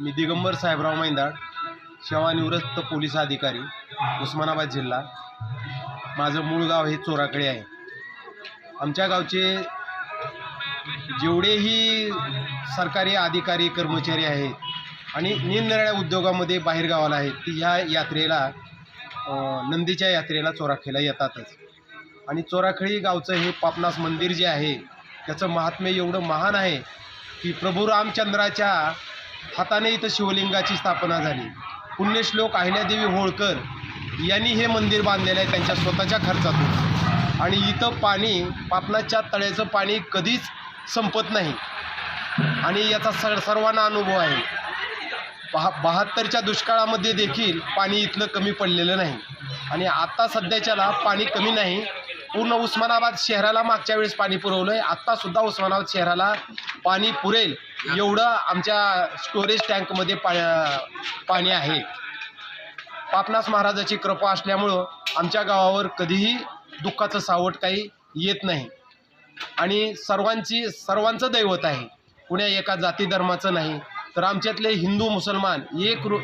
मी दिगंबर साहेबराव मैंदाड सेवानिवृत्त पोलीस अधिकारी उस्मानाबाद जिल्हा. माझं मूळ गाव हे चोराकडे आहे. आमच्या गावचे जेवढेही सरकारी अधिकारी कर्मचारी आहेत आणि निरनिराळ्या उद्योगामध्ये बाहेरगावाला आहेत ती ह्या यात्रेला नंदीच्या यात्रेला चोराखेला येतातच. आणि चोराखळी गावचं हे पापनास मंदिर जे आहे त्याचं महात्म्य एवढं महान आहे की प्रभू रामचंद्राच्या हाताने इथं शिवलिंगाची स्थापना झाली. पुण्यश्लोक अहिल्यादेवी होळकर यांनी हे मंदिर बांधलेलं आहे त्यांच्या स्वतःच्या खर्चातून. आणि इथं पाणी पापनाच्या तळ्याचं पाणी कधीच संपत नाही. आणि याचा सर सर्वांना अनुभव आहे. बहा बहात्तरच्या दुष्काळामध्ये देखील पाणी इथलं कमी पडलेलं नाही. आणि आत्ता सध्याच्याला पाणी कमी नाही. पूर्ण उस्मानाबाद शहराला मागच्या वेळेस पाणी पुरवलं आहे आत्तासुद्धा उस्मानाबाद शहराला पाणी पुरेल. एवढं आमच्या स्टोरेज टँकमध्ये पा पाणी आहे. पापनास महाराजाची कृपा असल्यामुळं आमच्या गावावर कधीही दुःखाचं सावट काही येत नाही. आणि सर्वांची सर्वांचं दैवत आहे. कुण्या एका जाती धर्माचं नाही तर आमच्यातले हिंदू मुसलमान एक रु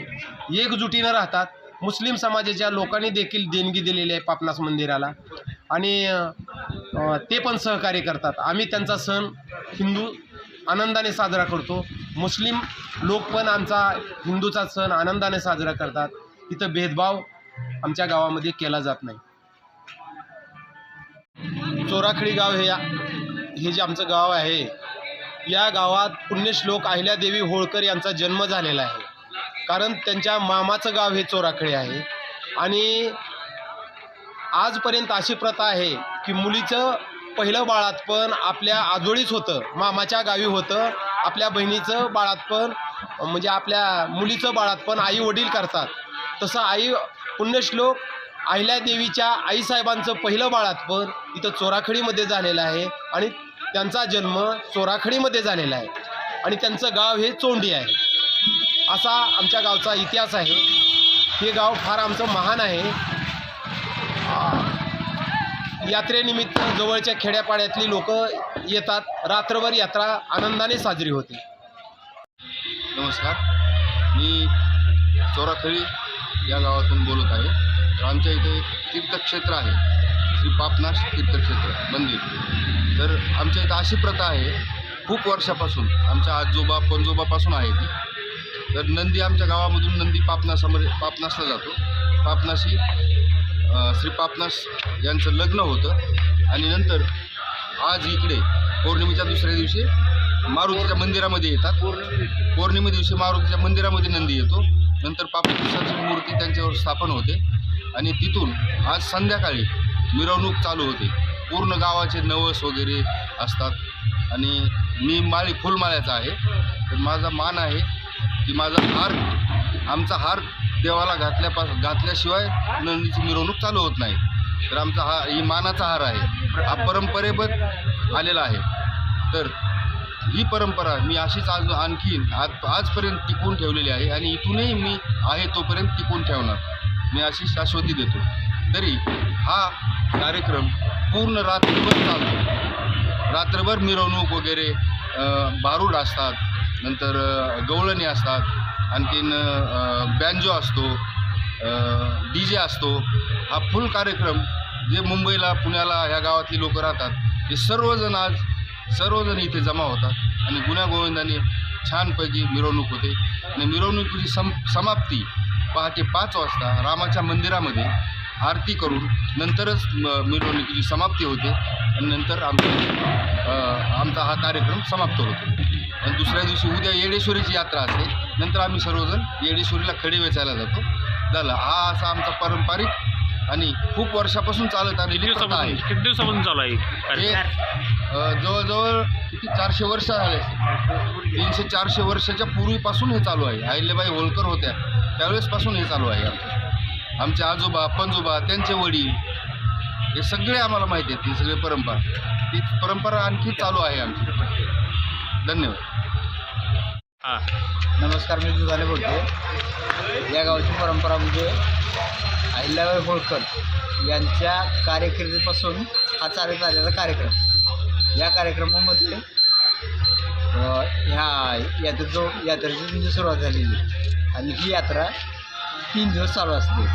एकजुटीनं राहतात. मुस्लिम समाजाच्या लोकांनी देखील देणगी दिलेली आहे पापनास मंदिराला. आणि ते पण सहकार्य करतात. आम्ही त्यांचा सण हिंदू आनंदाने साजरा करतो. मुस्लिम लोक पण आमचा हिंदूचा सण आनंदाने साजरा करतात. इथं भेदभाव आमच्या गावामध्ये केला जात नाही. चोराखळी गाव हे हे जे आमचं गाव आहे या गावात पुण्यश्लोक अहिल्यादेवी होळकर यांचा जन्म झालेला आहे. कारण त्यांच्या मामाचं गाव हे चोराखळी आहे. आणि आजपर्यंत अशी प्रथा आहे की मुलीचं पहिलं बाळातपण आपल्या आजोळीच होतं. मामाच्या गावी होतं. आपल्या बहिणीचं बाळातपण म्हणजे आपल्या मुलीचं बाळातपण आई वडील करतात. तसं आई पुण्यश्लोक अहिल्यादेवीच्या आईसाहेबांचं पहिलं बाळातपण इथं चोराखडीमध्ये झालेलं आहे आणि त्यांचा जन्म चोराखडीमध्ये झालेला आहे. आणि त्यांचं गाव हे चोंडी आहे. असा आमच्या गावचा इतिहास आहे. हे गाव फार आमचं महान आहे. यात्रेनिमित्त जवळच्या खेड्यापाड्यातली लोक येतात. रात्रभर यात्रा आनंदाने साजरी होते. नमस्कार. मी चोराखळी या गावातून बोलत आहे. तर आमच्या इथे तीर्थक्षेत्र आहे. श्री पापनाश तीर्थक्षेत्र मंदिर. तर आमच्या इथं अशी प्रथा आहे. खूप वर्षापासून आमच्या आजोबा पणजोबापासून आहे ती. तर नंदी आमच्या गावामधून नंदी पापनासामध्ये पापनासला जातो. पापनाशी श्री पापनास यांचं लग्न होतं. आणि नंतर आज इकडे पौर्णिमेच्या दुसऱ्या दिवशी मारुतीच्या मंदिरामध्ये येतात. पौर्णिमे दिवशी मारुतीच्या मंदिरामध्ये नंदी येतो. नंतर पापनासाची मूर्ती त्यांच्यावर स्थापन होते. आणि तिथून आज संध्याकाळी मिरवणूक चालू होते. पूर्ण गावाचे नवस वगैरे असतात. आणि मी माळी फुलमाळ्याचा आहे. तर माझा मान आहे की माझा हार आमचा हार देवाला घातल्यापास घातल्याशिवाय नंदीची मिरवणूक चालू होत नाही. तर आमचा हा ही मानाचा हार आहे. हा परंपरेबद्ध आलेला आहे. तर ही परंपरा मी अशीच आज आणखीन आज आजपर्यंत टिकवून ठेवलेली आहे आणि इथूनही मी आहे तोपर्यंत टिकवून ठेवणार. मी अशी शाश्वती देतो. तरी हा कार्यक्रम पूर्ण रात्रभर चालतो. रात्रभर मिरवणूक वगैरे बारूड असतात. नंतर गवळणी असतात. आणखीन बँजो असतो डी जे असतो हा फुल कार्यक्रम जे मुंबईला पुण्याला ह्या गावातली लोक राहतात हे सर्वजण आज सर्वजण इथे जमा होतात आणि गुण्यागोविंदाने छानपैकी मिरवणूक होते. आणि मिरवणुकीची सम समाप्ती पहाटे पाच वाजता रामाच्या मंदिरामध्ये आरती करून नंतरच म- मिरवणुकीची समाप्ती होते आणि नंतर आमचा आमचा हा कार्यक्रम समाप्त होतो. आणि दुसऱ्या दिवशी उद्या येडेश्वरीची यात्रा असते. नंतर आम्ही सर्वजण येडेश्वरीला खडे वेचायला जातो. झालं. हा असा आमचा पारंपरिक आणि खूप वर्षापासून चालत आलेली प्रथा आहे. किती दिवसापासून चालू आहे? हे? अ, जवळजवळ किती? चारशे वर्ष झाले असतील. तीनशे चारशे वर्षाच्या पूर्वीपासून हे चालू आहे. अहिल्याबाई होळकर होत्या. त्यावेळेसपासून हे चालू आहे आमचं. आमचे आजोबा पणजोबा त्यांचे वडील हे सगळे आम्हाला माहिती आहेत. ही सगळी परंपरा. ती परंपरा आणखी चालू आहे आमची. धन्यवाद. हा. नमस्कार मी दुधाने बोलतो या गावची परंपरा म्हणजे अहिल्याबाई होळकर यांच्या कारकिर्दीपासून हा चालत आलेला कार्यक्रम. या कार्यक्रमामध्ये ह्या यात्रेचं यात्रेची म्हणजे सुरुवात झालेली आणि ही यात्रा तीन दिवस चालू असते.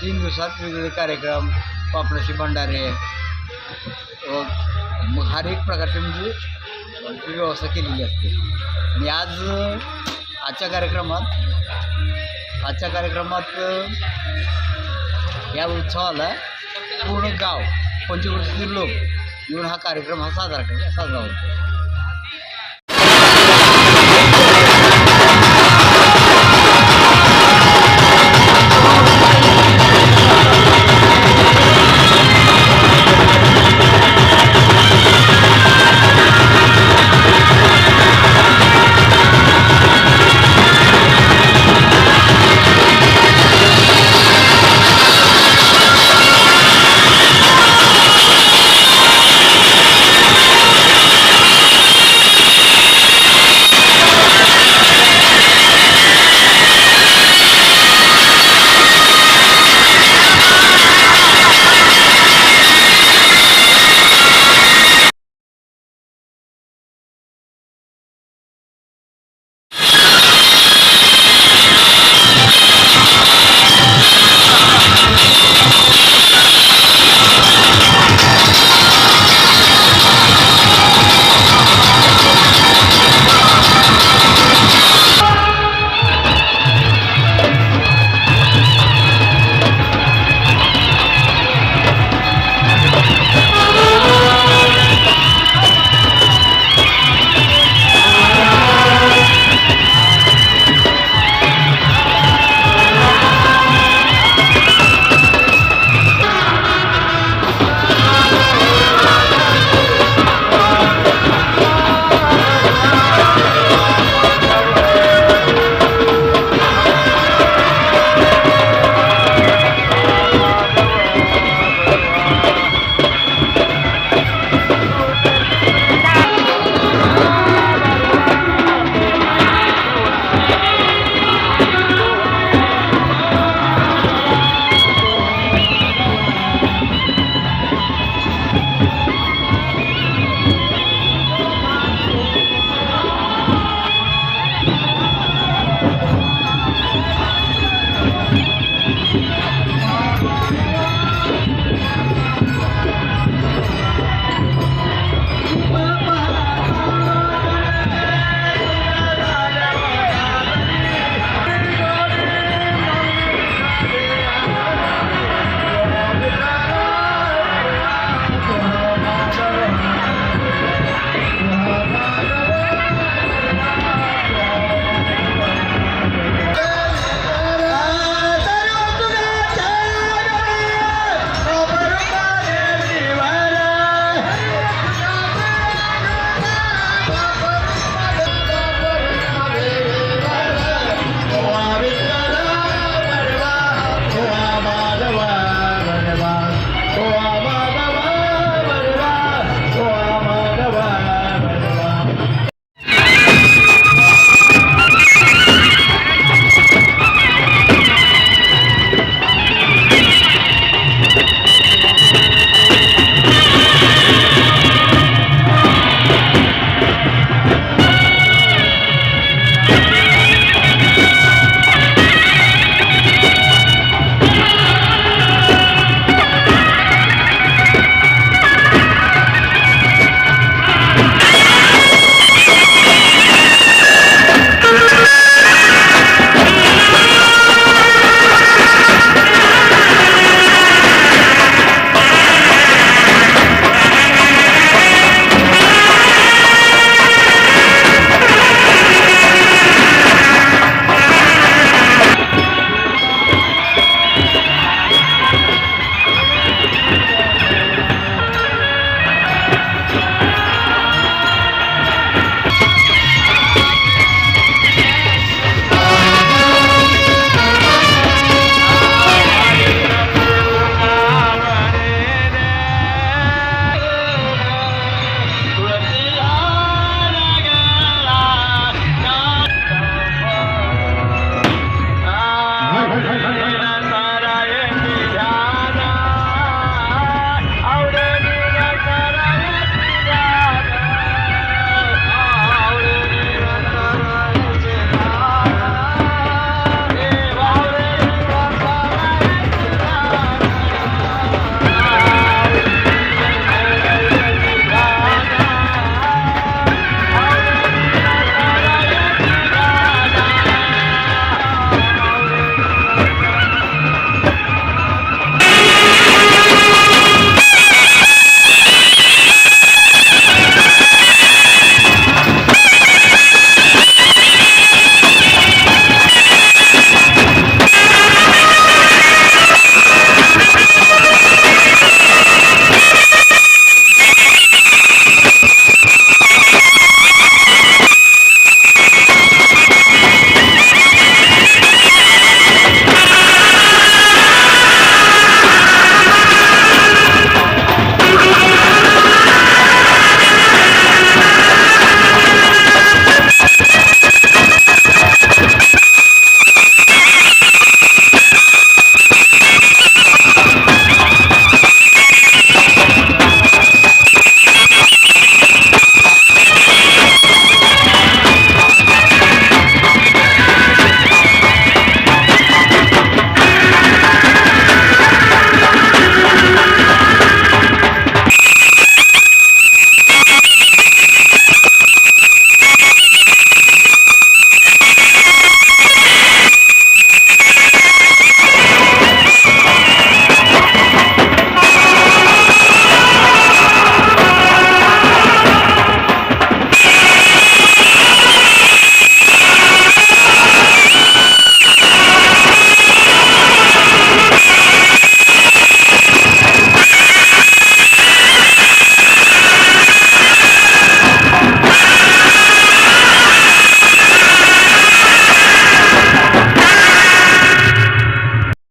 तीन दिवसात वेगवेगळे कार्यक्रम पापडाची भंडारे मग हर एक प्रकारचे म्हणजे व्यवस्था केलेली असते. आणि आज आजच्या कार्यक्रमात आजच्या कार्यक्रमात या उत्सवाला पूर्ण गाव पंचक्रोशीतील लोक येऊन हा कार्यक्रम हा साजरा साजरा होतो.